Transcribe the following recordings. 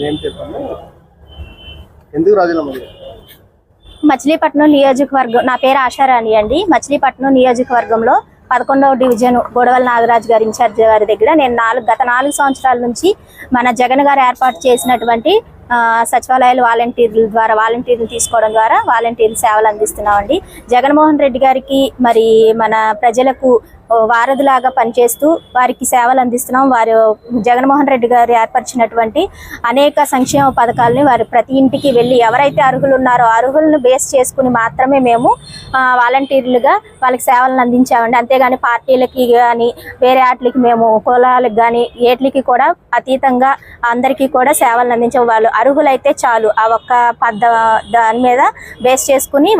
Name చెప్పండి? ఎందుకు రాజీనామా మచిలీపట్నం నియోజకవర్గం నా పేరు ఆశారాణి అండి. మచిలీపట్నం నియోజకవర్గంలో పదకొండవ డివిజన్ గొడవల నాగరాజు గారి ఇన్ఛార్జ్ గారి దగ్గర నేను నాలుగు గత నాలుగు సంవత్సరాల నుంచి మన జగన్ గారు ఏర్పాటు చేసినటువంటి సచివాలయాలు వాలంటీర్ల ద్వారా వాలంటీర్లు తీసుకోవడం ద్వారా వాలంటీర్లు సేవలు అందిస్తున్నామండి. జగన్మోహన్ రెడ్డి గారికి మరి మన ప్రజలకు వారధిలాగా పనిచేస్తూ వారికి సేవలు అందిస్తున్నాం. వారు జగన్మోహన్ రెడ్డి గారు ఏర్పరిచినటువంటి అనేక సంక్షేమ పథకాలని వారు ప్రతి ఇంటికి వెళ్ళి ఎవరైతే అర్హులు ఉన్నారో అర్హులను బేస్ చేసుకుని మాత్రమే మేము వాలంటీర్లుగా వాళ్ళకి సేవలను అందించామండి. అంతేగాని పార్టీలకి కానీ వేరే వాటికి మేము కులాలకు కానీ ఏట్లకి కూడా అతీతంగా అందరికీ కూడా సేవలను అందించే వాళ్ళు అర్హులైతే చాలు. ఆ ఒక్క పద్ధ దాని మీద బేస్ చేసుకుని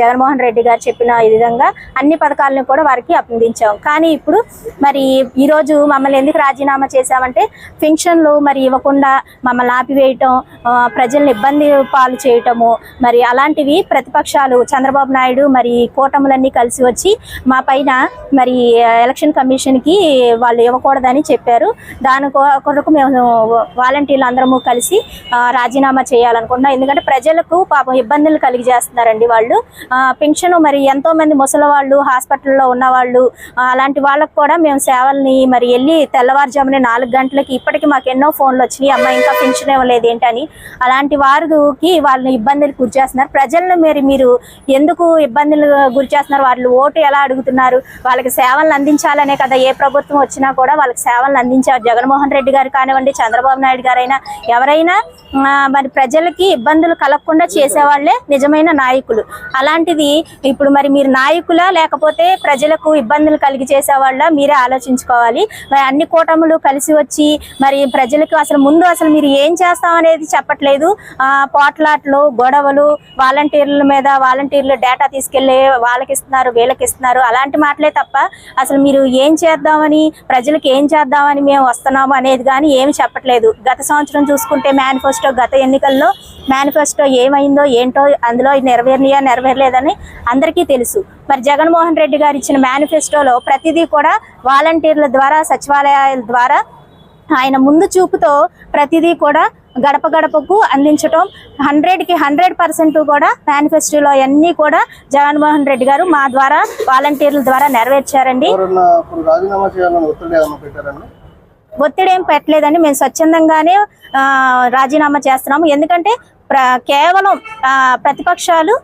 జగన్మోహన్ రెడ్డి గారు చెప్పిన ఈ విధంగా అన్ని పథకాలను కూడా వారికి అందించాం. కానీ ఇప్పుడు మరి ఈరోజు మమ్మల్ని ఎందుకు రాజీనామా చేశామంటే పెన్షన్లు మరి ఇవ్వకుండా మమ్మల్ని ఆపివేయటం ప్రజల్ని ఇబ్బంది పాలు చేయటము మరి అలాంటివి ప్రతిపక్షాలు చంద్రబాబు నాయుడు మరి కూటములన్నీ కలిసి వచ్చి మా పైన మరి ఎలక్షన్ కమిషన్కి వాళ్ళు ఇవ్వకూడదని చెప్పారు. దాని కొరకు మేము వాలంటీర్లు అందరము కలిసి రాజీనామా చేయాలనుకుంటున్నాం. ఎందుకంటే ప్రజలకు పాపం ఇబ్బందులు కలిగి చేస్తున్నారండి వాళ్ళు పెన్షన్ మరి ఎంతోమంది ముసలి వాళ్ళు హాస్పిటల్లో ఉన్న వాళ్ళు అలాంటి వాళ్ళకు కూడా మేము సేవల్ని మరి వెళ్ళి తెల్లవారుజామున నాలుగు గంటలకి ఇప్పటికి మాకు ఎన్నో ఫోన్లు వచ్చినాయి. అమ్మ ఇంకా పెన్షన్ ఇవ్వలేదు ఏంటని అలాంటి వారికి వాళ్ళని ఇబ్బందులు గురి చేస్తున్నారు. ప్రజలను మరి మీరు ఎందుకు ఇబ్బందులు గురి చేస్తున్నారు? వాళ్ళు ఓటు ఎలా అడుగుతున్నారు? వాళ్ళకి సేవలను అందించాలనే కదా ఏ ప్రభుత్వం వచ్చినా కూడా వాళ్ళకి సేవలను అందించారు. జగన్మోహన్ రెడ్డి గారు కానివ్వండి చంద్రబాబు నాయుడు గారైనా ఎవరైనా మరి ప్రజలకి ఇబ్బందులు కలగకుండా చేసేవాళ్ళే నిజమైన నాయకులు. అలాంటిది ఇప్పుడు మరి మీరు నాయకులా లేకపోతే ప్రజలకు ఇబ్బందులు కలిగి చేసేవాళ్ళ మీరే ఆలోచించుకోవాలి. మరి అన్ని కూటములు కలిసి వచ్చి మరి ప్రజలకు అసలు ముందు అసలు మీరు ఏం చేస్తామనేది చెప్పట్లేదు. పోట్లాట్లు గొడవలు వాలంటీర్ల మీద వాలంటీర్లు డేటా తీసుకెళ్ళే వాళ్ళకి ఇస్తున్నారు వీళ్ళకి ఇస్తున్నారు. అలాంటి మాటలే తప్ప అసలు మీరు ఏం చేద్దామని ప్రజలకు ఏం చేద్దామని మేము వస్తున్నాము అనేది కానీ ఏమి చెప్పట్లేదు. గత సంవత్సరం చూసుకుంటే మేనిఫెస్టో గత ఎన్నికల్లో మేనిఫెస్టో ఏమైందో ఏంటో అందులో నెరవేరినయా నెరవేరలేదని అందరికీ తెలుసు. మరి జగన్మోహన్ రెడ్డి గారు ఇచ్చిన మేనిఫెస్టోలో ప్రతిదీ కూడా వాలంటీర్ల ద్వారా సచివాలయాల ద్వారా ఆయన ముందు చూపుతో ప్రతిదీ కూడా గడప గడపకు అందించటం. హండ్రెడ్కి హండ్రెడ్ పర్సెంట్ కూడా మేనిఫెస్టోలో అన్నీ కూడా జగన్మోహన్ రెడ్డి గారు మా ద్వారా వాలంటీర్ల ద్వారా నెరవేర్చారండి. ఒత్తిడి ఏం పెట్టలేదండి. మేము స్వచ్ఛందంగానే రాజీనామా చేస్తున్నాము. ఎందుకంటే ప్ర కేవలం ప్రతిపక్షాలు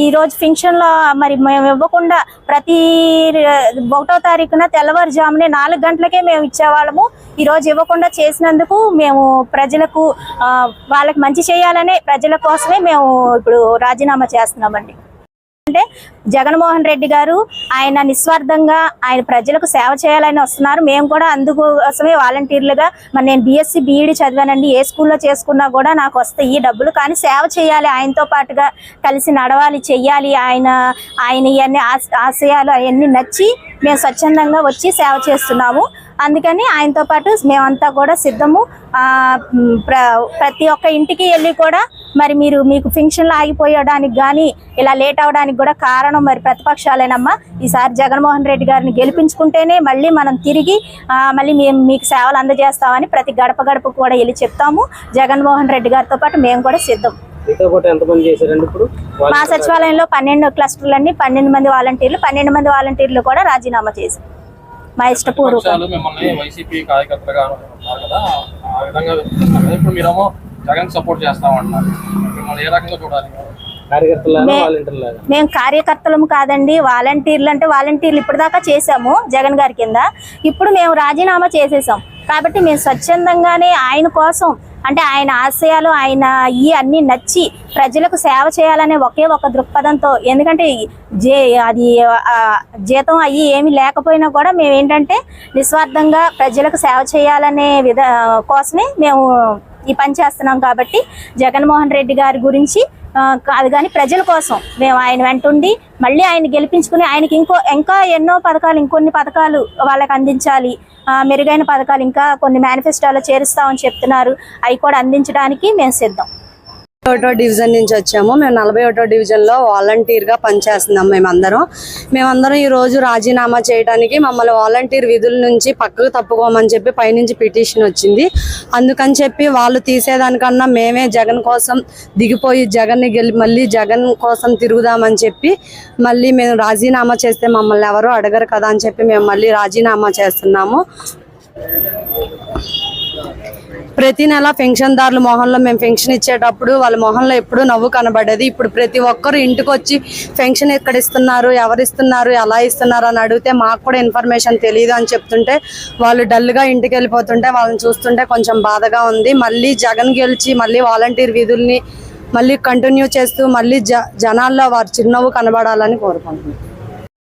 ఈ రోజు ఫంక్షన్లో మరి మేము ఇవ్వకుండా ప్రతి ఒకటో తారీఖున తెల్లవారుజామునే నాలుగు గంటలకే మేము ఇచ్చేవాళ్ళము. ఈరోజు ఇవ్వకుండా చేసినందుకు మేము ప్రజలకు వాళ్ళకి మంచి చేయాలనే ప్రజల కోసమే మేము ఇప్పుడు రాజీనామా చేస్తున్నామండి. ఎందుకంటే జగన్మోహన్ రెడ్డి గారు ఆయన నిస్వార్థంగా ఆయన ప్రజలకు సేవ చేయాలని వస్తున్నారు. మేము కూడా అందుకోసమే వాలంటీర్లుగా మరి నేను బీఎస్సీ బీఈడి చదివానండి. ఏ స్కూల్లో చేసుకున్నా కూడా నాకు వస్తాయి ఈ డబ్బులు. కానీ సేవ చేయాలి. ఆయనతో పాటుగా కలిసి నడవాలి చెయ్యాలి. ఆయన ఆయన ఇవన్నీ ఆశయాలు అవన్నీ నచ్చి మేము స్వచ్ఛందంగా వచ్చి సేవ చేస్తున్నాము. అందుకని ఆయనతో పాటు మేమంతా కూడా సిద్ధము. ప్ర ప్రతి ఒక్క ఇంటికి వెళ్ళి కూడా మరి మీరు మీకు ఫంక్షన్లు ఆగిపోయడానికి కానీ ఇలా లేట్ అవడానికి కూడా కారణం మరి ప్రతిపక్షాలేనమ్మా. ఈసారి జగన్మోహన్ రెడ్డి గారిని గెలిపించుకుంటేనే మళ్ళీ మనం తిరిగి మళ్ళీ మేము మీకు సేవలు అందజేస్తామని ప్రతి గడప గడప కూడా వెళ్ళి చెప్తాము. జగన్మోహన్ రెడ్డి గారితో పాటు మేము కూడా సిద్ధం. మా సచివాలయంలో పన్నెండు క్లస్టర్లన్నీ పన్నెండు మంది వాలంటీర్లు పన్నెండు మంది వాలంటీర్లు కూడా రాజీనామా చేశారు. మా ఇష్టపూర్వకం జగన్ సపోర్ట్ చేస్తామంటున్నారు. మిమ్మల్ని ఏ రకంగా చూడాలి? మేము కార్యకర్తలము కాదండి. వాలంటీర్లు అంటే వాలంటీర్లు ఇప్పటిదాకా చేసాము జగన్ గారి కింద. ఇప్పుడు మేము రాజీనామా చేసేసాం. కాబట్టి మేము స్వచ్ఛందంగానే ఆయన కోసం అంటే ఆయన ఆశయాలు ఆయన ఈ అన్ని నచ్చి ప్రజలకు సేవ చేయాలనే ఒకే ఒక దృక్పథంతో ఎందుకంటే జే అది జీతం అయ్యి ఏమీ లేకపోయినా కూడా మేము ఏంటంటే నిస్వార్థంగా ప్రజలకు సేవ చేయాలనే విధ కోసమే మేము ఈ పని చేస్తున్నాం కాబట్టి జగన్మోహన్ రెడ్డి గారి గురించి కాదు కానీ ప్రజల కోసం మేము ఆయన వెంటుండి మళ్ళీ ఆయన గెలిపించుకుని ఆయనకి ఇంకో ఇంకా ఎన్నో పథకాలు ఇంకొన్ని పథకాలు వాళ్ళకి అందించాలి. మెరుగైన పథకాలు ఇంకా కొన్ని మేనిఫెస్టోలో చేరుస్తామని చెప్తున్నారు. అవి కూడా అందించడానికి మేము సిద్ధం. ఒకటో డివిజన్ నుంచి వచ్చాము. మేము నలభై ఒకటో డివిజన్లో వాలంటీర్గా పనిచేస్తున్నాం మేమందరం. మేమందరం ఈ రోజు రాజీనామా చేయడానికి మమ్మల్ని వాలంటీర్ విధుల నుంచి పక్కకు తప్పుకోమని చెప్పి పైనుంచి పిటిషన్ వచ్చింది. అందుకని చెప్పి వాళ్ళు తీసేదానికన్నా మేమే జగన్ కోసం దిగిపోయి జగన్ గెలి మళ్ళీ జగన్ కోసం తిరుగుదామని చెప్పి మళ్ళీ మేము రాజీనామా చేస్తే మమ్మల్ని ఎవరు అడగరు కదా అని చెప్పి మేము మళ్ళీ రాజీనామా చేస్తున్నాము. ప్రతి నెల పెన్షన్దారుల మొహంలో మేము పెన్షన్ ఇచ్చేటప్పుడు వాళ్ళ మొహంలో ఎప్పుడు నవ్వు కనబడేది. ఇప్పుడు ప్రతి ఒక్కరు ఇంటికి వచ్చి పెన్షన్ ఎక్కడ ఇస్తున్నారు ఎవరు ఇస్తున్నారు ఎలా ఇస్తున్నారు అని అడిగితే మాకు కూడా ఇన్ఫర్మేషన్ తెలియదు అని చెప్తుంటే వాళ్ళు డల్గా ఇంటికి వెళ్ళిపోతుంటే వాళ్ళని చూస్తుంటే కొంచెం బాధగా ఉంది. మళ్ళీ జగన్ గెలిచి మళ్ళీ వాలంటీర్ విధుల్ని మళ్ళీ కంటిన్యూ చేస్తూ మళ్ళీ జ జనాల్లో వారి చిరునవ్వు కనబడాలని కోరుకుంటున్నాం.